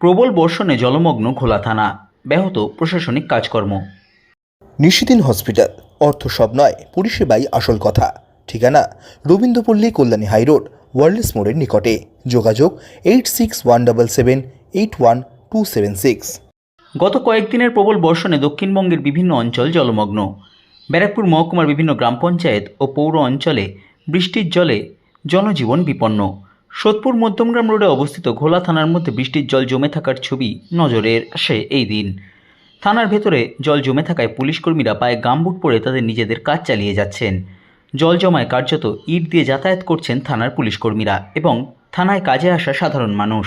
প্রবল বর্ষণে জলমগ্ন খোলা থানা। ব্যাহত প্রশাসনিক কাজকর্ম। নিশিদিন হসপিটাল। অর্থ সব নয় পরিষেবাই আসল কথা। ঠিকানা রবীন্দ্রপল্লী কল্যাণী হাইরোড ওয়ার্ল্ডস মোড়ের নিকটে। যোগাযোগ eight six one double seven eight one two seven six. গত কয়েকদিনের প্রবল বর্ষণে দক্ষিণবঙ্গের বিভিন্ন অঞ্চল জলমগ্ন। ব্যারাকপুর মহকুমার বিভিন্ন গ্রাম পঞ্চায়েত ও পৌর অঞ্চলে বৃষ্টির জলে জনজীবন বিপন্ন। সোদপুর মধ্যমগ্রাম রোডে অবস্থিত ঘোলা থানার মধ্যে বৃষ্টির জল জমে থাকার ছবি নজরে আসে এই দিন। থানার ভেতরে জল জমে থাকায় পুলিশকর্মীরা পায়ে গামবুট পরে তাদের নিজেদের কাজ চালিয়ে যাচ্ছেন। জল জমায় কার্যত ইট দিয়ে যাতায়াত করছেন থানার পুলিশকর্মীরা এবং থানায় কাজে আসা সাধারণ মানুষ।